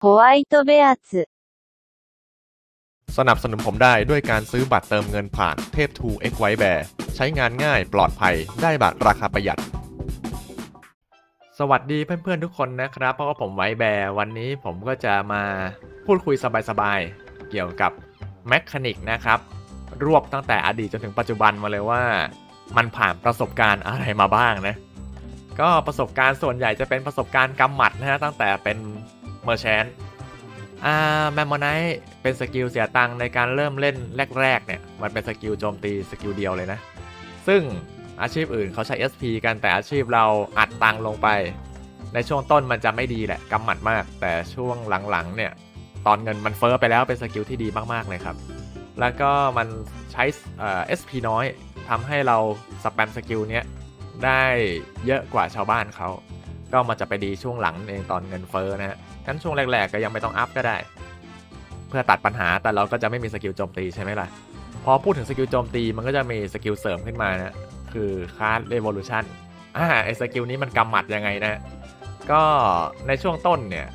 ホワイトベアツ สนับสนุนผมได้ด้วยการซื้อบัตรเติมเงินผ่านเทพทู X White Bear ใช้งานง่ายปลอดภัยได้บัตรราคาประหยัด สวัสดีเพื่อนๆทุกคนนะครับ เพราะว่าผมไว้แบร์วันนี้ผมก็จะมาพูดคุยสบายๆ เกี่ยวกับแมคคานิกนะครับ รวบตั้งแต่อดีตจนถึงปัจจุบันมาเลยว่า มันผ่านประสบการณ์อะไรมาบ้างนะ ก็ประสบการณ์ส่วนใหญ่จะเป็นประสบการณ์กำหมัดนะฮะตั้งแต่เป็น เมอร์แชนอ่าแมมโมไนท์เป็นสกิลเสียตังในการเริ่มเล่นแรกๆเนี่ยมันเป็นสกิลโจมตีสกิลเดียวเลยนะ ซึ่งอาชีพอื่นเขาใช้ SP กันแต่อาชีพเราอัดตังลงไป ในช่วงต้นมันจะไม่ดีแหละกำหมัดมาก แต่ช่วงหลังๆเนี่ยตอนเงินมันเฟอ้อไปแล้วเป็นสกิลที่ดีมากๆเลยครับ แล้วก็มันใช้เอ่อ SP น้อยทำให้เราสแปมสกิลเนี้ยได้เยอะกว่าชาวบ้านเขาก็มันจะไปดีช่วงหลังเองตอนเงินเฟอ้อนะฮะ งั้นช่วงแรกๆก็ยังไม่ต้องอัพก็ได้ เพื่อตัดปัญหาแต่เราก็จะไม่มีสกิลโจมตีใช่ไหมล่ะ พอพูดถึงสกิลโจมตีมันก็จะมีสกิลเสริมขึ้นมานะคือคาร์ดเร o l u t i o n อ่าไอสกิลนี้มันกำหมัดยังไงนะก็ในช่วงต้นเนี่ย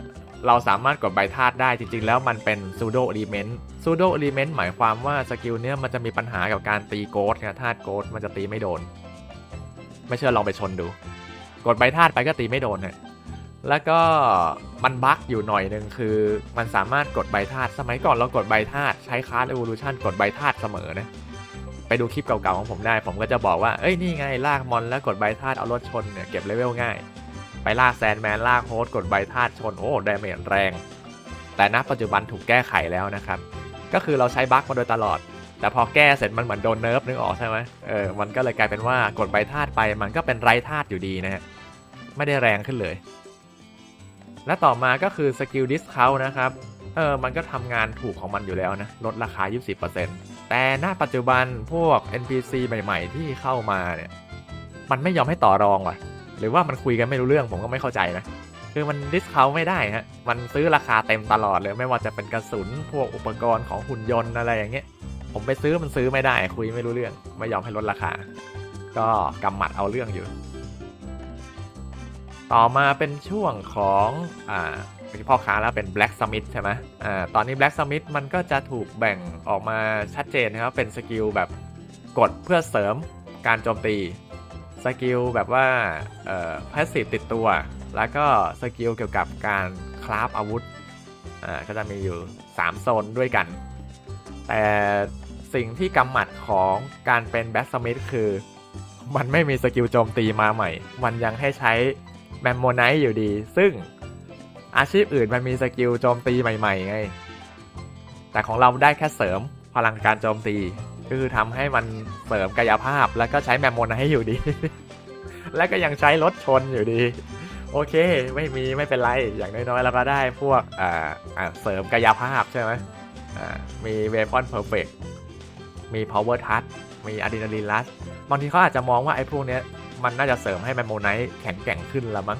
เราสามารถกดใบธาตุได้จริงๆ แล้วมันเป็น pseudo element pseudo element หมายความว่าสกิลเนี้ยมันจะมีปัญหากับการตีโกดนะธาตุโกดมันจะตีไม่โดน ไม่เชื่อลองไปชนดู กดใบธาตุไปก็ตีไม่โดนนะ แล้วก็มันบั๊กอยู่หน่อยหนึ่งคือ มันสามารถกดใบธาตุสมัยก่อนเรากดใบธาตุใช้คาร์ด evolution กดใบธาตุเสมอนะไปดูคลิปเก่าๆของผมได้ ผมก็จะบอกว่าเอ้ยนี่ไงลากมอนแล้วกดใบธาตุเอารถชนเนี่ยเก็บเลเวลง่าย ไปลากแซนแมนลากโฮสกดใบธาตุชนโอ้ไดเมจแรง แต่ณปัจจุบันถูกแก้ไขแล้วนะครับ ก็คือเราใช้บั๊กมาโดยตลอด แต่พอแก้เสร็จมันเหมือนโดนเนิร์ฟนึกออกใช่ไหมเออมันก็เลยกลายเป็นว่ากดใบธาตุไปมันก็เป็นไร้ธาตุอยู่ดีนะฮะไม่ได้แรงขึ้นเลย และต่อมาก็คือสกิลดิสเคา n t นะครับ เออ มันก็ทำงานถูกของมันอยู่แล้วนะ ลดราคา 20%แต่ณปัจจุบันพวก NPC ใหม่ๆ ที่เข้ามาเนี่ย มันไม่ยอมให้ต่อรองว่ะ หรือว่ามันคุยกันไม่รู้เรื่องผมก็ไม่เข้าใจนะ คือมันดิสเคาไม่ได้ฮะ มันซื้อราคาเต็มตลอดเลย ไม่ว่าจะเป็นกระสุน พวกอุปกรณ์ของหุ่นยนต์อะไรอย่างเงี้ย ผมไปซื้อมันซื้อไม่ได้ คุยไม่รู้เรื่อง ไม่ยอมให้ลดราคา ก็กำหมัดเอาเรื่องอยู่ ต่อมาเป็นช่วงของอ่าเป็นพ่อค้าแล้วเป็น Black Smith ใช่ไหมอ่าตอนนี้ Black Smith มันก็จะถูกแบ่งออกมาชัดเจนนะครับเป็นสกิลแบบกดเพื่อเสริมการโจมตีสกิลแบบว่าเอ่อ passive ติดตัว แล้วก็สกิลเกี่ยวกับการคราฟอาวุธอ่าก็จะมีอยู่ 3 โซนด้วยกัน แต่สิ่งที่กำหมัดของการเป็น Black Summit คือ มันไม่มีสกิลโจมตีมาใหม่ มันยังให้ใช้ แมมโมไนท์อยู่ดี ซึ่งอาชีพอื่นมันมีสกิลโจมตีใหม่ๆไง แต่ของเราได้แค่เสริมพลังการโจมตีก็คือทำให้มันเสริมกายภาพแล้วก็ใช้แมมโมไนท์อยู่ดี แล้วก็ยังใช้รถชนอยู่ดี โอเค ไม่มีไม่เป็นไร อย่างน้อยๆเราก็ได้พวกอ่าอ่าเสริมกายภาพใช่ไหมอ่ามีเวฟอนเพอร์เฟกมี power touch มีอะดรีนาลีนลัสบางทีเขาอาจจะมองว่าไอ้พวกเนี้ย มันน่าจะเสริมให้แมมโมไนท์แข็งแกร่งขึ้นละมั้ง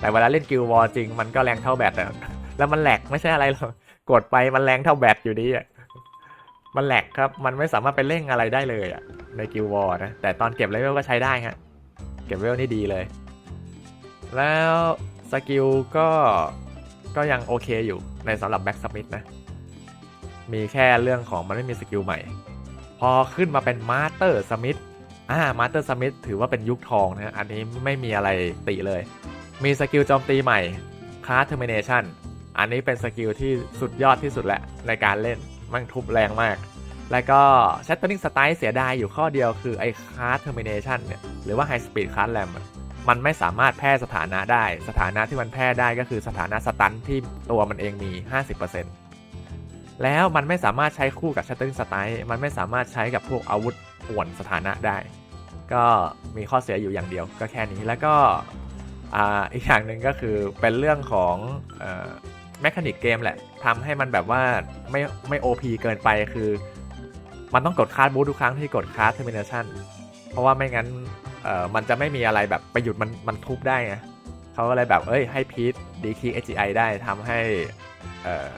แต่เวลาเล่นกิลวอร์จริงมันก็แรงเท่าแบตอะแล้วมันแหลกไม่ใช่อะไรหรอกกดไปมันแรงเท่าแบตอยู่ดีอะมันแหลกครับ มันไม่สามารถไปเร่งอะไรได้เลยอะในกิลวอร์นะ แต่ตอนเก็บเลเวลก็ใช้ได้ฮะ เก็บเลเวลนี่ดีเลย แล้วสกิลก็ ก็ยังโอเคอยู่ในสำหรับแบ็กสมิธนะ มีแค่เรื่องของมันไม่มีสกิลใหม่ พอขึ้นมาเป็นมาสเตอร์สมิธ อ่ามาสเตอร์สมิธถือว่าเป็นยุคทองนะฮะอันนี้ไม่มีอะไรติเลย มีสกิลโจมตีใหม่คาร์เทอร์มิเนชันอันนี้เป็นสกิลที่สุดยอดที่สุดแหละในการเล่นมันทุบแรงมาก แล้วก็ Shattering Strike เสียดายอยู่ข้อเดียวคือไอ้คาร์เทอร์มิเนชันเนี่ยหรือว่า High Speed Card Ram อะมันไม่สามารถแพร่สถานะได้ สถานะที่มันแพร่ได้ก็คือสถานะสตันที่ตัวมันเองมี 50%แล้วมันไม่สามารถใช้คู่กับ Shattering Strike มันไม่สามารถใช้กับพวกอาวุธป่วนสถานะได้ ก็มีข้อเสียอยู่อย่างเดียวก็แค่นี้แล้วก็อ,อีกอย่างหนึ่งก็คือเป็นเรื่องของแมคานิกเกมแหละทำให้มันแบบว่าไม่ไม่ OP เกินไปคือ มันต้องกดคาร์ดบูททุกครั้งที่กดคาร์ดเทอร์มินชันเพราะว่าไม่งั้นมันจะไม่มีอะไรแบบไปหยุดมันมันทุบได้ไงเขาก็เลยแบบเอ้ยให้พีทดีคี HGI ได้ทำให้อ่อ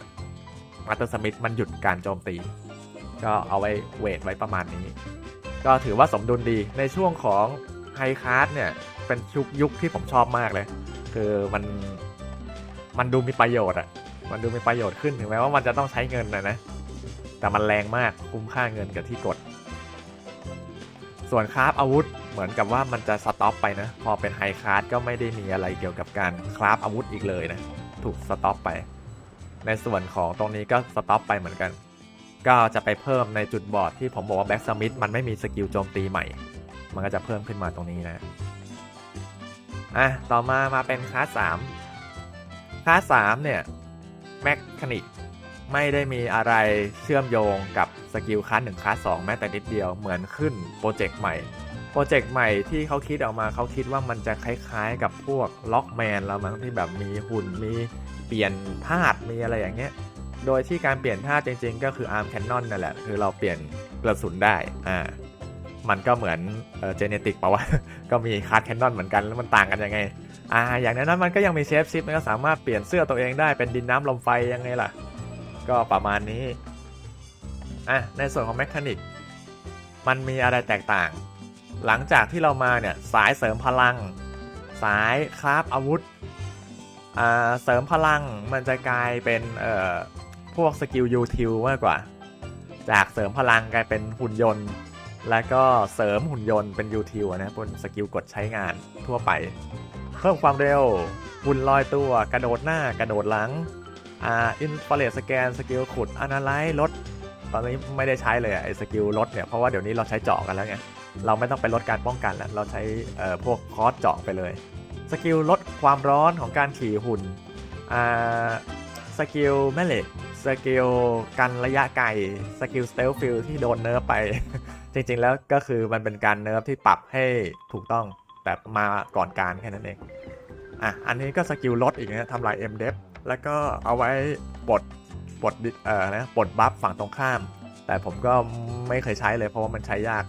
มาร์ตอร์สมิธมันหยุดการโจมตี ก็เอาไว้เวทไว้ประมาณนี้ ก็ถือว่าสมดุลดีในช่วงของไฮคาร์ดเนี่ย เป็นชุกยุคที่ผมชอบมากเลย คือมันมันดูมีประโยชน์อะมันดูมีประโยชน์ขึ้นถึงแม้ว่ามันจะต้องใช้เงินนะนะ แต่มันแรงมากคุ้มค่าเงินกับที่กด ส่วนคราฟอาวุธเหมือนกับว่ามันจะสต็อปไปนะ พอเป็นไฮคาราฟก็ไม่ได้มีอะไรเกี่ยวกับการคราฟอาวุธอีกเลยนะ ถูกสต็อปไป ในส่วนของตรงนี้ก็สต็อปไปเหมือนกัน ก็จะไปเพิ่มในจุดบอดที่ผมบอกว่าแบ็กสมิธมันไม่มีสกิลโจมตีใหม่ มันก็จะเพิ่มขึ้นมาตรงนี้นะอะต่อมามาเป็นคลาสสามคลาสสามเนี่ยแมคคานิกไม่ได้มีอะไรเชื่อมโยงกับสกิลคลาสหนึ่งคลาสสองแม้แต่นิดเดียวเหมือนขึ้นโปรเจกต์ใหม่โปรเจกต์ใหม่ที่เขาคิดออกมาเขาคิดว่ามันจะคล้ายๆกับพวกล็อกแมนแล้วมั้งที่แบบมีหุ่นมีเปลี่ยนธาตุมีอะไรอย่างเงี้ย โดยที่การเปลี่ยนธาจริง ๆ ก็คืออาร์มแคนนอนนั่นแหละ คือเราเปลี่ยนกระสุนได้อ่ามันก็เหมือนเจเนติกป่าวะ ก็มีคาร์ดแคนนอนเหมือนกันแล้วมันต่างกันยังไง อ่า อย่างนั้นมันก็ยังมีเชฟชิปมันก็สามารถเปลี่ยนเสื้อตัวเองได้เป็นดินน้ำลมไฟยังไงล่ะ ก็ประมาณนี้ อะ ในส่วนของแมคานิก มันมีอะไรแตกต่าง หลังจากที่เรามาเนี่ย สายเสริมพลัง สายคราฟอาวุธ อ่า เสริมพลังมันจะกลายเป็น เอ่อ พวกสกิลยูทิลมากกว่า จากเสริมพลังกลายเป็นหุ่นยนต์ แล้วก็เสริมหุ่นยนต์เป็นยูทิลนะบนสกิลกดใช้งานทั่วไป เพิ่มความเร็วหุ่นลอยตัวกระโดดหน้ากระโดดหลังอ่าอินฟราเรดสแกนสกิลขุดอนาไลซ์ลดตอนนี้ไม่ได้ใช้เลยอะไอ้สกิลลดเนี่ยเพราะว่าเดี๋ยวนี้เราใช้เจาะกันแล้วไงเราไม่ต้องไปลดการป้องกันแล้วเราใช้เอ่อพวกคอร์สเจาะไปเลยสกิลลดความร้อนของการขี่หุ่นอ่าสกิลแม่เหล็ก สกิลกันระยะไกลสกิลสเตลฟิลที่โดนเนิร์ฟไป จริง ๆ แล้วก็คือมันเป็นการเนิร์ฟที่ปรับให้ถูกต้องแบบมาก่อนการแค่นั้นเอง อะ อันนี้ก็สกิลลดอีกนะทำลาย m d e p แล้วก็เอาไว้ปลดปลดดิเอ่อนะปลดบัฟฝั่งตรงข้าม แต่ผมก็ไม่เคยใช้เลยเพราะว่ามันใช้ยาก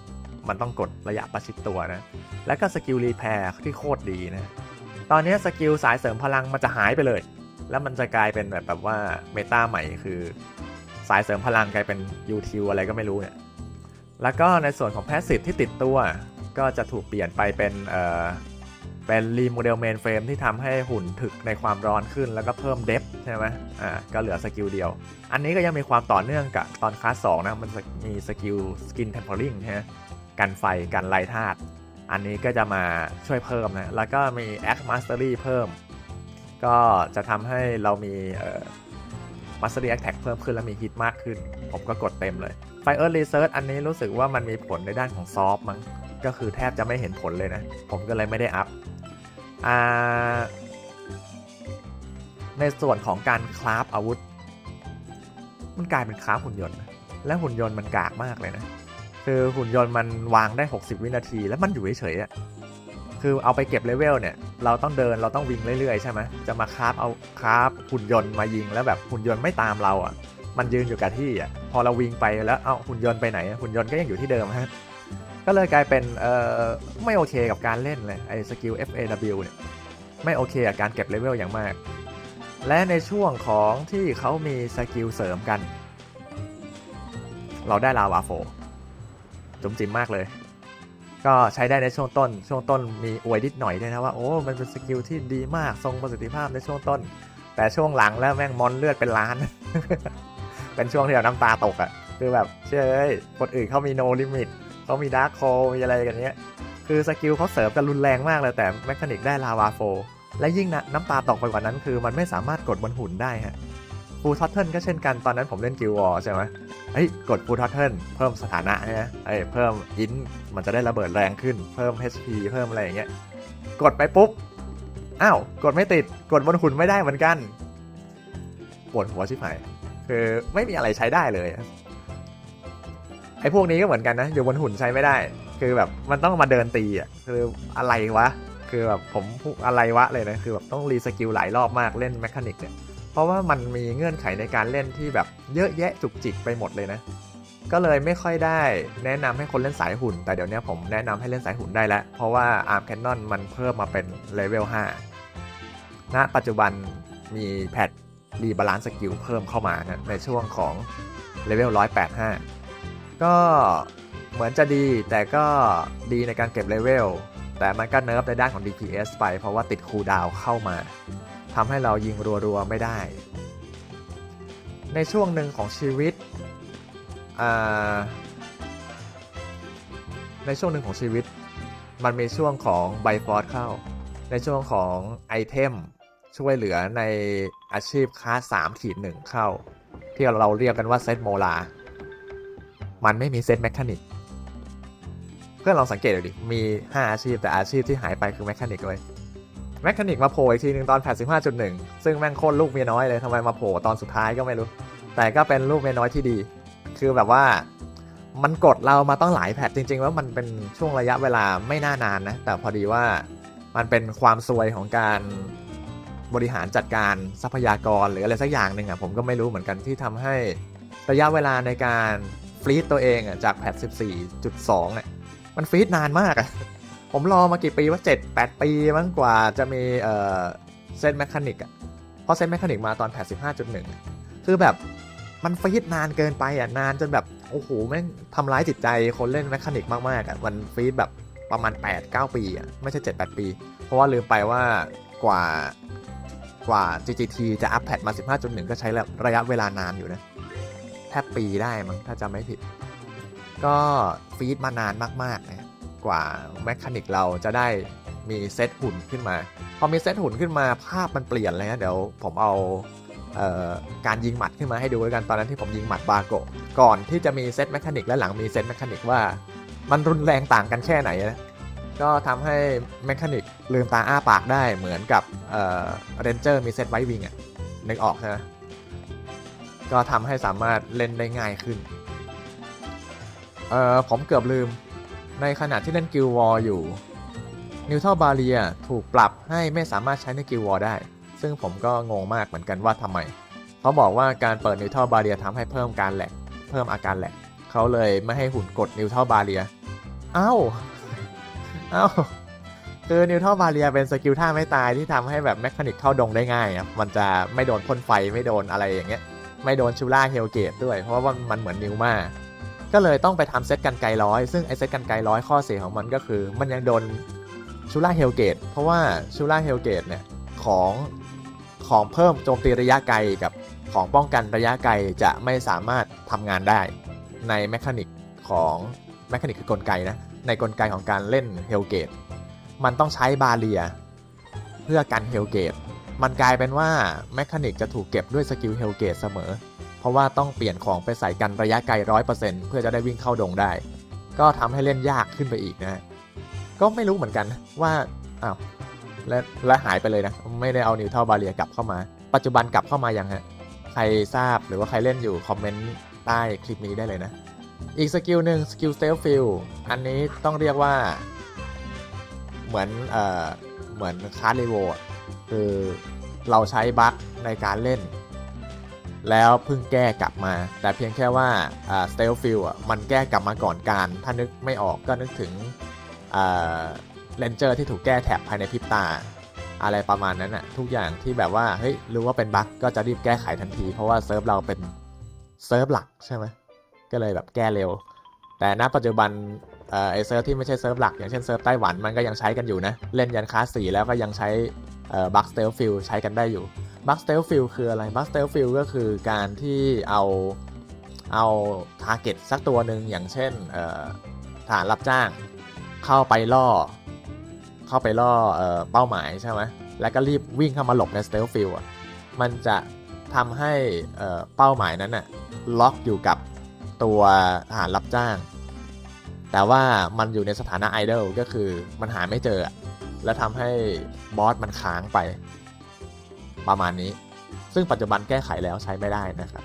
มันต้องกดระยะประชิดตัวนะ แล้วก็สกิลรีแพร์ที่โคตรดีนะ ตอนนี้สกิลสายเสริมพลังมันจะหายไปเลย แล้วมันจะกลายเป็นแบบแบบว่าเมตาใหม่คือ สายเสริมพลังกลายเป็นยูทิลอะไรก็ไม่รู้เนี่ย แล้วก็ในส่วนของแพสซีฟที่ติดตัว ก็จะถูกเปลี่ยนไปเป็นเอ่อเป็นรีโมเดลเมนเฟรมที่ทำให้หุ่นถึกในความร้อนขึ้นแล้วก็เพิ่มเดฟใช่ไหมอ่าก็เหลือสกิลเดียว อันนี้ก็ยังมีความต่อเนื่องกับตอนคลาสสองนะ มันจะมีสกิลสกินเทมเพอริงฮะกันไฟกันไล่ธาตุอันนี้ก็จะมาช่วยเพิ่มนะ แล้วก็มี Act Mastery เพิ่ม ก็จะทำให้เรามีเอ่อ Mastery Attack เพิ่มขึ้นและมีฮิตมากขึ้น ผมก็กดเต็มเลย Fire Research อันนี้รู้สึกว่ามันมีผลในด้านของซอฟมั้งก็คือแทบจะไม่เห็นผลเลยนะ ผมก็เลยไม่ได้อัพอ่าในส่วนของการคราฟอาวุธ มันกลายเป็นคราฟหุ่นยนต์ และหุ่นยนต์มันกากมากเลยนะ คือหุ่นยนต์มันวางได้ 60 วินาที แล้วมันอยู่เฉยๆอะ คือเอาไปเก็บเลเวลเนี่ย เราต้องเดินเราต้องวิ่งเรื่อยๆใช่ไหมจะมาคราฟเอาคราฟหุ่นยนต์มายิงแล้วแบบหุ่นยนต์ไม่ตามเราอะ มันยืนอยู่กับที่อะ พอเราวิ่งไปแล้วเอาหุ่นยนต์ไปไหนหุ่นยนต์ก็ยังอยู่ที่เดิมฮะ ก็เลยกลายเป็นเอ่อไม่โอเคกับการเล่นเลยไอ้สกิล FAW เนี่ยไม่โอเคกับการเก็บเลเวลอย่างมาก และในช่วงของที่เขามีสกิลเสริมกัน เราได้ลาวาโฟจุมจิมมากเลย ก็ใช้ได้ในช่วงต้น ช่วงต้นมีอวยนิดหน่อยด้วยนะว่าโอ้มันเป็นสกิลที่ดีมากทรงประสิทธิภาพในช่วงต้น แต่ช่วงหลังแล้วแม่งมอนเลือดเป็นล้าน เป็นช่วงที่เราน้ำตาตกอะ่ะคือแบบเชื่อเอ้ยคนอื่นเขามีโนลิมิตเขามีดาร์คโคมีอะไรกันเนี้ยคือสกิลเขาเสริมกันรุนแรงมากเลยแต่แมคานิกได้ลาวาโฟและยิ่งนะน้ำตาตกไปกว่านั้นคือมันไม่สามารถกดบนหุ่นได้ฮะ ฟูลท็อตเทิลก็เช่นกันตอนนั้นผมเล่นกิลวอร์ใช่ไหมเฮ้ยกดฟูลท็อตเทิลเพิ่มสถานะนะเอ้ยเพิ่มอินมันจะได้ระเบิดแรงขึ้นเพิ่ม HP เพิ่มอะไรอย่างเงี้ยกดไปปุ๊บอ้าวกดไม่ติดกดบนหุ่นไม่ได้เหมือนกันปวดหัวชิบหายคือไม่มีอะไรใช้ได้เลยไอ้พวกนี้ก็เหมือนกันนะอยู่บนหุ่นใช้ไม่ได้ คือแบบมันต้องมาเดินตีอะคืออะไรวะคือแบบผมอะไรวะเลยนะคือแบบต้องรีสกิลหลายรอบมากเล่นแมคานิกเนี่ย เพราะว่ามันมีเงื่อนไขในการเล่นที่แบบเยอะแยะจุกจิกไปหมดเลยนะ ก็เลยไม่ค่อยได้แนะนำให้คนเล่นสายหุ่น แต่เดี๋ยวนี้ผมแนะนำให้เล่นสายหุ่นได้แล้ว เพราะว่า Arm Cannon มันเพิ่มมาเป็นเลเวล5ณปัจจุบันมีแพทรีบาลานซ์สกิลเพิ่มเข้ามานะในช่วงของเลเวล185 ก็เหมือนจะดีแต่ก็ดีในการเก็บเลเวลแต่มันก็เนิร์ฟในด้านของ DPS ไปเพราะว่าติดคูลดาวน์เข้ามา ทำให้เรายิงรัวๆไม่ได้ ในช่วงหนึ่งของชีวิต ในช่วงหนึ่งของชีวิต มันมีช่วงของไบฟอร์เข้า ในช่วงของไอเทมช่วยเหลือในอาชีพค้า3ขีดหนึ่งเข้า ที่เราเรียกกันว่าเซตโมลา มันไม่มีเซตแมคานิกเพื่อนลองสังเกตดูดิ มี 5 อาชีพแต่อาชีพที่หายไปคือแมคานิกเลย แมคานิกมาโผล่อีกทีหนึ่งตอนแพท15.1 ซึ่งแม่งโคตรลูกเมียน้อยเลยทำไมมาโผล่ตอนสุดท้ายก็ไม่รู้ แต่ก็เป็นลูกเมียน้อยที่ดี คือแบบว่ามันกดเรามาต้องหลายแพทจริงๆว่ามันเป็นช่วงระยะเวลาไม่น่านานนะ แต่พอดีว่ามันเป็นความซวยของการบริหารจัดการทรัพยากรหรืออะไรสักอย่างหนึ่งอะผมก็ไม่รู้เหมือนกันที่ทำให้ระยะเวลาในการฟรีดตัวเองอะจากแพท14.2อะมันฟรีดนานมากอะ ผมรอมากี่ปีว่า7 8 ปีมั้งกว่าจะมีเอ่อเซตแมคานิกอะเพราะเซตแมคานิกมาตอนแพท15.1 คือแบบมันฟีดนานเกินไปอะนานจนแบบโอ้โหแม่งทำร้ายจิตใจคนเล่นแมคานิกมากๆอะมันฟีดแบบประมาณ 8-9 ปีอะไม่ใช่ 7-8 ปี เพราะว่าลืมไปว่ากว่ากว่า GGT จะอัปแพทมา 15.1 ก็ใช้ระยะเวลานานอยู่นะ แทบปีได้มั้งถ้าจำไม่ผิด ก็ฟีดมานานมากๆนะ กว่าแมคานิกเราจะได้มีเซตหุ่นขึ้นมา พอมีเซตหุ่นขึ้นมาภาพมันเปลี่ยนเลยนะเดี๋ยวผมเอาเออการยิงหมัดขึ้นมาให้ดูแล้วกันตอนนั้นที่ผมยิงหมัดบาโกก่อนที่จะมีเซตแมคานิกและหลังมีเซตแมคานิกว่า มันรุนแรงต่างกันแค่ไหนนะก็ทำให้แมคานิกลืมตาอ้าปากได้เหมือนกับเออเรนเจอร์มีเซตไววิงอะนึกออกใช่ไหมก็ทำให้สามารถเล่นได้ง่ายขึ้นเออผมเกือบลืม ในขณะที่เล่นกิลวอลอยู่นิวท r ลบาเรียถูกปรับให้ไม่สามารถใช้ในกิลวอลได้ ซึ่งผมก็งงมากเหมือนกันว่าทำไม เขาบอกว่าการเปิดนิวท r ลบาเรียทำให้เพิ่มการแหลก เพิ่มอาการแหลก เขาเลยไม่ให้หุ่นกดนิวท r ลบาเรียเอ้าเอ้าคือนิวท r ลบาเรียเป็นสกิลท่าไม่ตายที่ทำให้แบบแมคานิกเข้าดงได้ง่ายครับมันจะไม่โดนพ่นไฟไม่โดนอะไรอย่างเงี้ย ไม่โดนชูล่าเฮลเกตด้วย เพราะว่ามันเหมือนนิวมา ก็เลยต้องไปทำเซตกันไกลร้อย ซึ่งไอเซตกันไกลร้อยข้อเสียของมันก็คือ มันยังโดนชูล่าเฮลเกตเพราะว่าชูล่าเฮลเกตเนี่ยของของเพิ่มโจมตีระยะไกลกับของป้องกันระยะไกลจะไม่สามารถทำงานได้ในแมคานิกของแมคานิกคือกลไกนะในกลไกของการเล่นเฮลเกตมันต้องใช้บาเรีย เพื่อกันเฮลเกตมันกลายเป็นว่าแมคานิกจะถูกเก็บด้วยสกิลเฮลเกตเสมอ เพราะว่าต้องเปลี่ยนของไปใส่กันระยะไกลร้อยเปอร์เซ็นต์เพื่อจะได้วิ่งเข้าดงได้ ก็ทำให้เล่นยากขึ้นไปอีกนะก็ไม่รู้เหมือนกันว่าอ้าวและและหายไปเลยนะ ไม่ได้เอานิวเทลบาเรียกลับเข้ามา ปัจจุบันกลับเข้ามายังฮะใครทราบหรือว่าใครเล่นอยู่คอมเมนต์ใต้คลิปนี้ได้เลยนะ อีกสกิลหนึ่งสกิลเซลฟิลอันนี้ต้องเรียกว่า เหมือนเอ่อเหมือนคาร์ดิโวคือเราใช้บัคในการเล่น แล้วเพิ่งแก้กลับมา แต่เพียงแค่ว่าสเตลฟิลอะมันแก้กลับมาก่อนการ ถ้านึกไม่ออกก็นึกถึงเลนเจอร์ที่ถูกแก้แท็บภายในพริบตา อะไรประมาณนั้นอะทุกอย่างที่แบบว่าเฮ้ยรู้ว่าเป็นบั๊กก็จะรีบแก้ไขทันที เพราะว่าเซิร์ฟเราเป็นเซิร์ฟหลักใช่ไหมก็เลยแบบแก้เร็ว แต่ณปัจจุบันเอ่อไอเซิร์ฟที่ไม่ใช่เซิร์ฟหลัก อย่างเช่นเซิร์ฟไต้หวันมันก็ยังใช้กันอยู่นะ เล่นยันคลาสสี่แล้วก็ยังใช้บัคสเตลฟิลใช้กันได้อยู่ บัคสเตลฟิลคืออะไรบัคสเตลฟิลก็คือการที่เอาเอาทาร์เก็ตสักตัวหนึ่งอย่างเช่นฐานรับจ้างเข้าไปล่อ เข้าไปล่อเป้าหมายใช่ไหมแล้วก็รีบวิ่งเข้ามาหลบในสเตลฟิลอะมันจะทำให้เป้าหมายนั้นน่ะล็อกอยู่กับตัวทหารรับจ้าง แต่ว่ามันอยู่ในสถานะไอดอลก็คือมันหาไม่เจอ แล้วทำให้บอสมันค้างไป ประมาณนี้ ซึ่งปัจจุบันแก้ไขแล้วใช้ไม่ได้นะครับ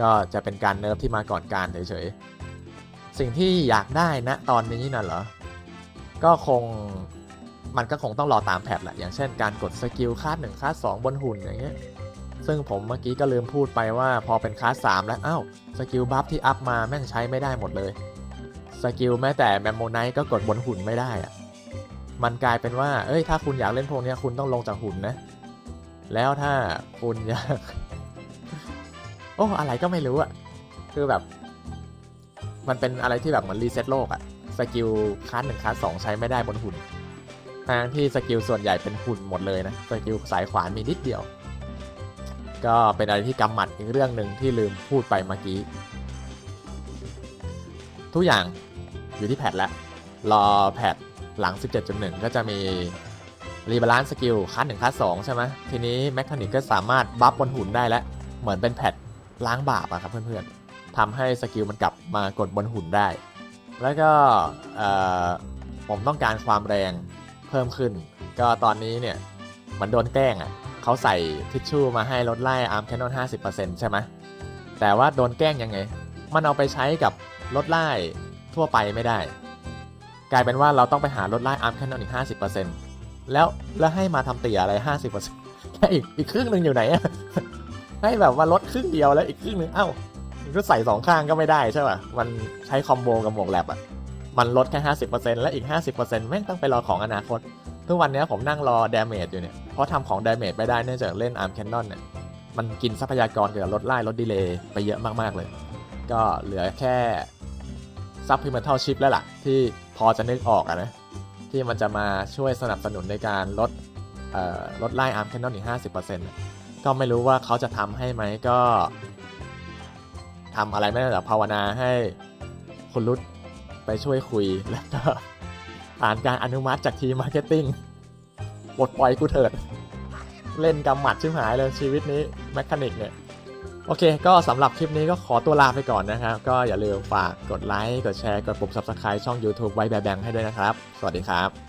ก็จะเป็นการเนิร์ฟที่มาก่อนการเฉยๆ สิ่งที่อยากได้นะตอนนี้น่ะเหรอ ก็คงมันก็คงต้องรอตามแพทแหละ อย่างเช่นการกดสกิลคาดหนึ่งคาดสองบนหุ่นอย่างเงี้ย ซึ่งผมเมื่อกี้ก็ลืมพูดไปว่าพอเป็นคาส3แล้ว อ้าว สกิลบัฟที่อัพมาแม่งใช้ไม่ได้หมดเลย สกิลแม้แต่แมมโมไนท์ก็กดบนหุ่นไม่ได้อะมันกลายเป็นว่า เอ้ย ถ้าคุณอยากเล่นพวกนี้คุณต้องลงจากหุ่นนะ แล้วถ้าคุณอยากโอ้อะไรก็ไม่รู้อะคือแบบ มันเป็นอะไรที่แบบเหมือนรีเซ็ตโลกอะสกิลคลาสหนึ่งคลาสสองใช้ไม่ได้บนหุ่นทางที่สกิลส่วนใหญ่เป็นหุ่นหมดเลยนะสกิลสายขวานมีนิดเดียว ก็เป็นอะไรที่กำหมัดอีกเรื่องหนึ่งที่ลืมพูดไปเมื่อกี้ ทุกอย่างอยู่ที่แพทแล้วรอแพทหลัง 17.1 ก็จะมี รีบาลานซ์สกิลคัสหนึ่งคัสสองใช่ไหมทีนี้แมคคานิกก็สามารถบัฟบนหุ่นได้แล้ว เหมือนเป็นแพทล้างบาปอะครับเพื่อนๆทำให้สกิลมันกลับมากดบนหุ่นได้ แล้วก็ผมต้องการความแรงเพิ่มขึ้น ก็ตอนนี้เนี่ยมันโดนแกล้งอะ่ะเขาใส่ทิชชู่มาให้ลดไล่อาร์มแคนนอน 50%ใช่ไหมแต่ว่าโดนแกล้งยังไง มันเอาไปใช้กับลดไล่ทั่วไปไม่ได้ กลายเป็นว่าเราต้องไปหาลดไล่อาร์มแคนนอนอีก 50% แล้วแล้วให้มาทำเตี่ยอะไร50%แค่อีกอีกครึ่งหนึ่งอยู่ไหนอะให้แบบว่าลดครึ่งเดียวแล้วอีกครึ่งหนึ่งเอ้ามันก็ใส่สองข้างก็ไม่ได้ใช่ป่ะมันใช้คอมโบกับหมวกแลบอะมันลดแค่50%และอีก50%แม่งต้องไปรอของอนาคต ทุกวันนี้ผมนั่งรอดาเมจอยู่เนี่ยเพราะทำของดาเมจไม่ได้เนื่องจากเล่นอาร์มแคนนอนเนี่ยมันกินทรัพยากรเกี่ยวกับลดไล่ลดดีเลย์ไปเยอะมากๆเลย ก็เหลือแค่ซับพิม e ทัลชิปแล้วล่ะ ที่พอจะนึกออกอะนะ ที่มันจะมาช่วยสนับสนุนในการลดลดไล่อาร์มแคนนอนอีก 50%ก็ไม่รู้ว่าเขาจะทำให้ไหมก็ทำอะไรไม่ได้แต่ภาวนาให้คุณรุดไปช่วยคุยแล้วก็ผ่านการอนุมัติจากทีมมาร์เก็ตติ้งปลดปล่อยกูเถิด เล่นกำหมัดชิบหายเลยชีวิตนี้แมคคานิกเนี่ย โอเค ก็สำหรับคลิปนี้ก็ขอตัวลาไปก่อนนะครับ ก็อย่าลืมฝากกดไลค์ กดแชร์ กดปุ่ม Subscribe ช่อง YouTube ไว้แบงให้ด้วยนะครับ สวัสดีครับ